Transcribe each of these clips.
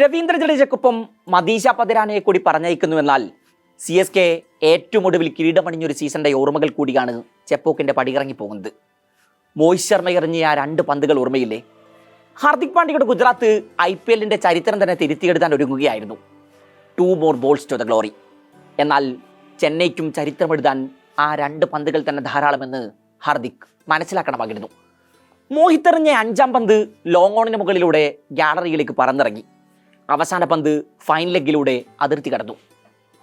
രവീന്ദ്ര ജഡേജക്കൊപ്പം മദീഷ പതിരാനയെ കൂടി പറഞ്ഞയക്കുന്നുവെന്നാൽ C S K ഏറ്റവും ഒടുവിൽ കിരീടമണിഞ്ഞൊരു സീസണിന്റെ ഓർമ്മകൾ കൂടിയാണ് ചെപ്പോക്കിന്റെ പടിയിറങ്ങി പോകുന്നത്. മോഹിത് ശർമ്മ എറിഞ്ഞ ആ രണ്ട് പന്തുകൾ ഓർമ്മയില്ലേ? ഹാർദിക് പാണ്ഡ്യയുടെ ഗുജറാത്ത് ഐ പി എല്ലിന്റെ ചരിത്രം തന്നെ തിരുത്തിയെടുക്കാൻ ഒരുങ്ങുകയായിരുന്നു. Two more balls to the glory എന്നാൽ ചെന്നൈക്കും ചരിത്രമെഴുതാൻ ആ രണ്ട് പന്തുകൾ തന്നെ ധാരാളമെന്ന് ഹാർദിക് മനസ്സിലാക്കണമായിരുന്നു മോഹിത് എറിഞ്ഞ അഞ്ചാം പന്ത് ലോങ് ഓണിന് മുകളിലൂടെ ഗ്യാലറിയിലേക്ക് പറന്നിറങ്ങി. അവസാന പന്ത് ഫൈൻ ലെഗിലൂടെ അതിർത്തി കടന്നു.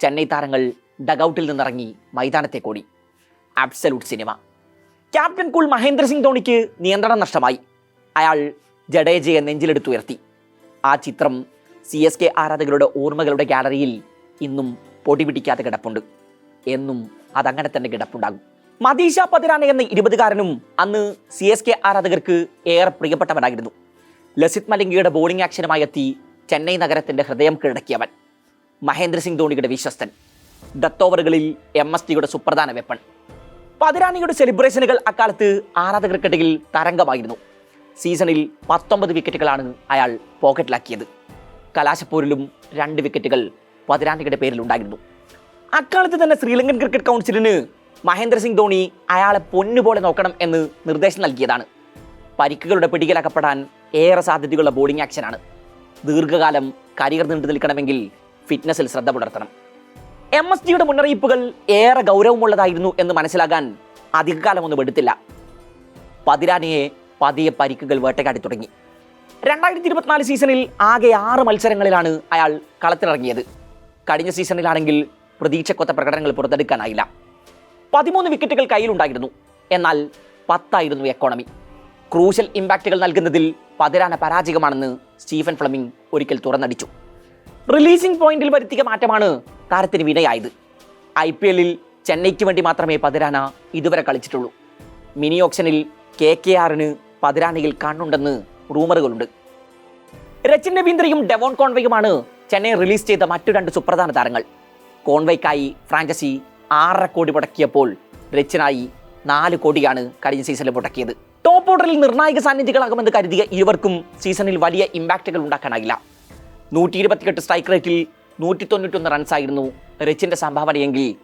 ചെന്നൈ താരങ്ങൾ ഡഗൌട്ടിൽ നിന്നിറങ്ങി മൈതാനത്തെ കൂടി. Absolute cinema captain cool Mahendra Singh ധോണിക്ക് നിയന്ത്രണം നഷ്ടമായി. അയാൾ ജഡേജയെ നെഞ്ചിലെടുത്തുയർത്തി ആ ചിത്രം സി എസ് കെ ആരാധകരുടെ ഓർമ്മകളുടെ ഗാലറിയിൽ ഇന്നും പൊടി പിടിക്കാതെ കിടപ്പുണ്ട്. എന്നും അതങ്ങനെ തന്നെ കിടപ്പുണ്ടാകും. മദീഷ പതിരാന എന്ന ഇരുപതുകാരനും അന്ന് സി എസ് കെ ആരാധകർക്ക് ഏറെ പ്രിയപ്പെട്ടവനായിരുന്നു. ലസിത് മലിംഗയുടെ ബോളിംഗ് ആക്ഷനുമായി എത്തി ചെന്നൈ നഗരത്തിന്റെ ഹൃദയം കീഴടക്കിയവൻ മഹേന്ദ്ര സിംഗ് ധോണിയുടെ വിശ്വസ്തൻ. ഡെത്ത് ഓവറുകളിൽ എം എസ് ടിയുടെ സുപ്രധാന വെപ്പൺ. പതിരാണിയുടെ സെലിബ്രേഷനുകൾ അക്കാലത്ത് ആരാധകർക്കിടയിൽ തരംഗമായിരുന്നു. സീസണിൽ പത്തൊമ്പത് വിക്കറ്റുകളാണ് അയാൾ പോക്കറ്റിലാക്കിയത്. കലാശപ്പോരിലും രണ്ട് വിക്കറ്റുകൾ പതിരാനിയുടെ പേരിലുണ്ടായിരുന്നു അക്കാലത്ത് തന്നെ ശ്രീലങ്കൻ ക്രിക്കറ്റ് കൗൺസിലിന് മഹേന്ദ്ര സിംഗ് ധോണി അയാളെ പൊന്നുപോലെ നോക്കണം എന്ന് നിർദ്ദേശം നൽകിയതാണ്. പരിക്കുകളുടെ പിടിയിലകപ്പെടാൻ ഏറെ സാധ്യതയുള്ള ബോളിംഗ് ആക്ഷനാണ് ദീർഘകാലം കരിയർ നീണ്ടു നിൽക്കണമെങ്കിൽ ഫിറ്റ്നസിൽ ശ്രദ്ധ പുലർത്തണം. എം എസ് ജിയുടെ മുന്നറിയിപ്പുകൾ ഏറെ ഗൗരവമുള്ളതായിരുന്നു എന്ന് മനസ്സിലാകാൻ അധികകാലമൊന്നും എടുത്തില്ല. പതിരാനിയെ പതിയെ പരിക്കുകൾ വേട്ടയാടി തുടങ്ങി. രണ്ടായിരത്തി ഇരുപത്തിനാല് സീസണിൽ ആകെ ആറ് മത്സരങ്ങളിലാണ് അയാൾ കളത്തിലിറങ്ങിയത്. കഴിഞ്ഞ സീസണിലാണെങ്കിൽ പ്രതീക്ഷക്കൊത്ത പ്രകടനങ്ങൾ പുറത്തെടുക്കാനായില്ല. പതിമൂന്ന് വിക്കറ്റുകൾ കയ്യിലുണ്ടായിരുന്നു. എന്നാൽ പത്തായിരുന്നു എക്കോണമി ക്രൂഷ്യൽ ഇമ്പാക്റ്റുകൾ നൽകുന്നതിൽ പതിരാന പരാജയമാണെന്ന് സ്റ്റീഫൻ ഫ്ലമിംഗ് ഒരിക്കൽ തുറന്നടിച്ചു. റിലീസിംഗ് പോയിന്റിൽ വരുത്തിയ മാറ്റമാണ് താരത്തിന് വിനയായത്. ഐ പി എല്ലിൽ ചെന്നൈക്ക് വേണ്ടി മാത്രമേ പതിരാന ഇതുവരെ കളിച്ചിട്ടുള്ളൂ. മിനി ഓപ്ഷനിൽ കെ കെ ആറിന് പതിരാനയിൽ കണ്ണുണ്ടെന്ന് റൂമറുകളുണ്ട്. രച്ചിൻ രവീന്ദ്രയും ഡെവോൺ കോൺവെയുമാണ് ചെന്നൈ റിലീസ് ചെയ്ത മറ്റു രണ്ട് സുപ്രധാന താരങ്ങൾ. കോൺവെയ്ക്കായി ഫ്രാഞ്ചസി ആറര കോടി മുടക്കിയപ്പോൾ രച്ചിനായി നാല് കോടിയാണ് കഴിഞ്ഞ സീസണിൽ മുടക്കിയത്. ഓർഡറിൽ നിർണായക സാന്നിധ്യങ്ങളാകുമെന്ന് കരുതിയ ഇരുവർക്കും സീസണിൽ വലിയ ഇമ്പാക്റ്റുകൾ ഉണ്ടാക്കാനായില്ല. നൂറ്റി ഇരുപത്തിയെട്ട് സ്ട്രൈക്ക് റേറ്റിൽ നൂറ്റി തൊണ്ണൂറ്റൊന്ന് റൺസായിരുന്നു രച്ചിന്റെ സംഭാവനയെങ്കിൽ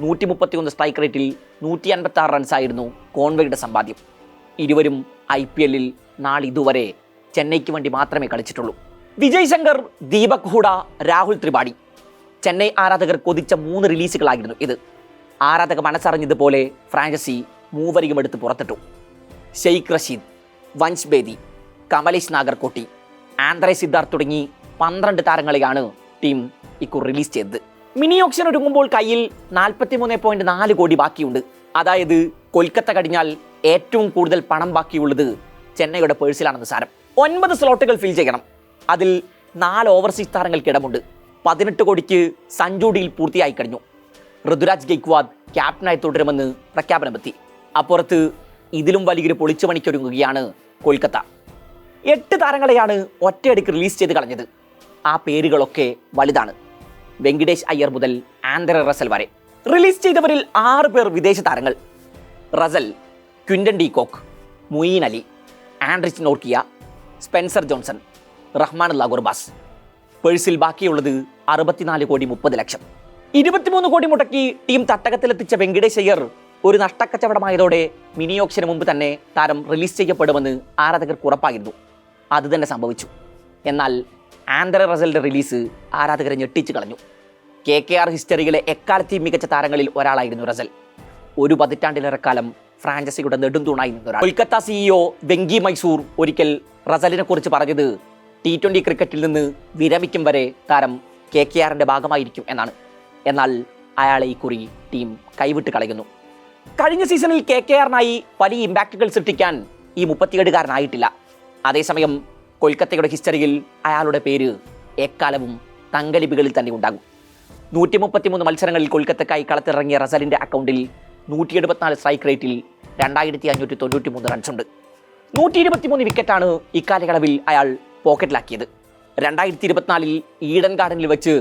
നൂറ്റി മുപ്പത്തിയൊന്ന് സ്ട്രൈക്ക് റേറ്റിൽ നൂറ്റി അൻപത്തി ആറ് റൺസായിരുന്നു കോൺവേയുടെ സമ്പാദ്യം. ഇരുവരും ഐ പി എല്ലിൽ നാളിതുവരെ ചെന്നൈക്ക് വേണ്ടി മാത്രമേ കളിച്ചിട്ടുള്ളൂ. വിജയ് ശങ്കർ ദീപക് ഹൂഡ രാഹുൽ ത്രിപാഠി. ചെന്നൈ ആരാധകർ കൊതിച്ച മൂന്ന് റിലീസുകളായിരുന്നു ഇത്. ആരാധക മനസ്സറിഞ്ഞതുപോലെ ഫ്രാഞ്ചസി മൂവരികം എടുത്ത് പുറത്തിട്ടു. ഷെയ്ഖ് റഷീദ് വൻസ് ബേദി കമലേഷ് നാഗർകോട്ടി ആന്ത്രേ സിദ്ധാർത്ഥ് തുടങ്ങി പന്ത്രണ്ട് താരങ്ങളെയാണ് ടീം ഇക്കു റിലീസ് ചെയ്തത്. മിനി ഓപ്ഷൻ ഒരുങ്ങുമ്പോൾ കയ്യിൽ നാൽപ്പത്തി മൂന്ന് പോയിന്റ് നാല് കോടി ബാക്കിയുണ്ട്. അതായത് കൊൽക്കത്ത കഴിഞ്ഞാൽ ഏറ്റവും കൂടുതൽ പണം ബാക്കിയുള്ളത് ചെന്നൈയുടെ പേഴ്സിലാണെന്ന് സാരം. ഒൻപത് സ്ലോട്ടുകൾ ഫിൽ ചെയ്യണം. അതിൽ നാല് ഓവർസീസ് താരങ്ങൾക്ക് ഇടമുണ്ട്. പതിനെട്ട് കോടിക്ക് സഞ്ജു ഡീൽ പൂർത്തിയായി കഴിഞ്ഞു. ഋതുരാജ് ഗെയ്ക്വാദ് ക്യാപ്റ്റനായി തുടരുമെന്ന് പ്രഖ്യാപനമെത്തി. അപ്പുറത്ത് ഇതിലും വലിയൊരു പൊളിച്ചു പണിക്കൊരുങ്ങുകയാണ് കൊൽക്കത്ത. എട്ട് താരങ്ങളെയാണ് ഒറ്റയടിക്ക് റിലീസ് ചെയ്ത് കളഞ്ഞത്. ആ പേരുകളൊക്കെ വലുതാണ്. വെങ്കിടേഷ് അയ്യർ മുതൽ ആന്തര റസൽ വരെ. റിലീസ് ചെയ്തവരിൽ ആറ് പേർ വിദേശ താരങ്ങൾ. Russell Quinton de Kock Moeen Ali Anrich Nortje Spencer Johnson Rahman Gurbaz. പേഴ്സിൽ ബാക്കിയുള്ളത് അറുപത്തിനാല് കോടി മുപ്പത് ലക്ഷം. ഇരുപത്തിമൂന്ന് കോടി മുടക്കി ടീം തട്ടകത്തിലെത്തിച്ച വെങ്കിടേഷ് അയ്യർ ഒരു നഷ്ടക്കച്ചവടമായതോടെ മിനി ഓപ്ഷന് മുമ്പ് തന്നെ താരം റിലീസ് ചെയ്യപ്പെടുമെന്ന് ആരാധകർക്ക് ഉറപ്പായിരുന്നു. അത് തന്നെ സംഭവിച്ചു. എന്നാൽ ആന്തര റസലിന്റെ റിലീസ് ആരാധകരെ ഞെട്ടിച്ചു കളഞ്ഞു. കെ കെ ആർ ഹിസ്റ്ററിയിലെ എക്കാലത്തെയും മികച്ച താരങ്ങളിൽ ഒരാളായിരുന്നു റസൽ. ഒരു പതിറ്റാണ്ടിലേറെ കാലം ഫ്രാഞ്ചസിയുടെ നെടുംതൂണായി നിന്നൊരാൾ കൊൽക്കത്ത സിഇഒ വെങ്കി മൈസൂർ ഒരിക്കൽ റസലിനെ കുറിച്ച് പറഞ്ഞത് ടി ട്വന്റി ക്രിക്കറ്റിൽ നിന്ന് വിരമിക്കും വരെ താരം കെ കെ ആറിന്റെ ഭാഗമായിരിക്കും എന്നാണ്. എന്നാൽ അയാളെ ഈ കുറി ടീം കൈവിട്ട് കളയുന്നു. കഴിഞ്ഞ സീസണിൽ കെ കെ ആറിനായി വലിയ ഇമ്പാക്റ്റുകൾ സൃഷ്ടിക്കാൻ ഈ മുപ്പത്തിയേഴുകാരനായിട്ടില്ല. അതേസമയം കൊൽക്കത്തയുടെ ഹിസ്റ്ററിയിൽ അയാളുടെ പേര് എക്കാലവും തങ്കലിപികളിൽ തന്നെ ഉണ്ടാകും. നൂറ്റി മുപ്പത്തിമൂന്ന് മത്സരങ്ങളിൽ കൊൽക്കത്തക്കായി കളത്തിറങ്ങിയ റസലിന്റെ അക്കൗണ്ടിൽ നൂറ്റി എഴുപത്തിനാല് സ്ട്രൈക്ക് റേറ്റിൽ രണ്ടായിരത്തി അഞ്ഞൂറ്റി തൊണ്ണൂറ്റി മൂന്ന് റൺസുണ്ട് നൂറ്റി ഇരുപത്തിമൂന്ന് വിക്കറ്റാണ് ഇക്കാലയളവിൽ അയാൾ പോക്കറ്റിലാക്കിയത് രണ്ടായിരത്തി ഇരുപത്തിനാലിൽ ഈഡൻ ഗാർഡനിൽ വെച്ച്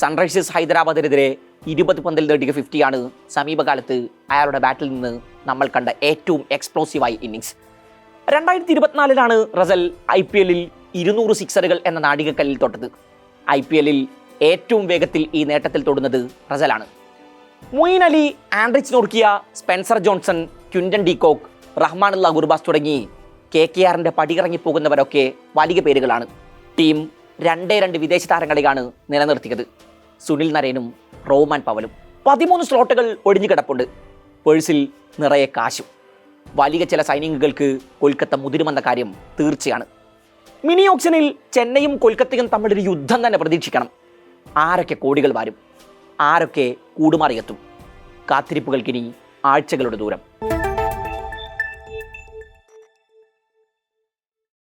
സൺറൈസേഴ്സ് ഹൈദരാബാദിനെതിരെ ഇരുപത് പന്തിൽ നേടിയ ഫിഫ്റ്റിയാണ് സമീപകാലത്ത് അയാളുടെ ബാറ്റിൽ നിന്ന് നമ്മൾ കണ്ട ഏറ്റവും എക്സ്പ്ലോസീവായ ഇന്നിങ്സ് രണ്ടായിരത്തി ഇരുപത്തിനാലിലാണ് റസൽ ഐ പി എല്ലിൽ ഇരുന്നൂറ് സിക്സറുകൾ എന്ന നാടികക്കല്ലിൽ തൊട്ടത്. ഐ പി എല്ലിൽ ഏറ്റവും വേഗത്തിൽ ഈ നേട്ടത്തിൽ തൊടുന്നത് റസലാണ്. Moeen Ali Anrich Nortje Spencer Johnson Quinton de Kock Rahmanullah Gurbaz തുടങ്ങി കെ കെ ആറിന്റെ പടിയിറങ്ങി പോകുന്നവരൊക്കെ വലിയ പേരുകളാണ്. ടീം രണ്ടേ രണ്ട് വിദേശ താരങ്ങളെയാണ് നിലനിർത്തിയത്. സുനിൽ നരേനും റോമാൻ പവലും പതിമൂന്ന് സ്ലോട്ടുകൾ ഒഴിഞ്ഞു കിടപ്പുണ്ട്. പേഴ്സിൽ നിറയെ കാശും. വലിയ ചില സൈനിങ്ങുകൾക്ക് കൊൽക്കത്ത മുതിരുമെന്ന കാര്യം തീർച്ചയാണ്. മിനി ഓപ്ഷനിൽ ചെന്നൈയും കൊൽക്കത്തയും തമ്മിലൊരു യുദ്ധം തന്നെ പ്രതീക്ഷിക്കണം. ആരൊക്കെ കോടികൾ വാരും? ആരൊക്കെ കൂടുമാറിയെത്തും? കാത്തിരിപ്പുകൾക്കിനി ആഴ്ചകളുടെ ദൂരം.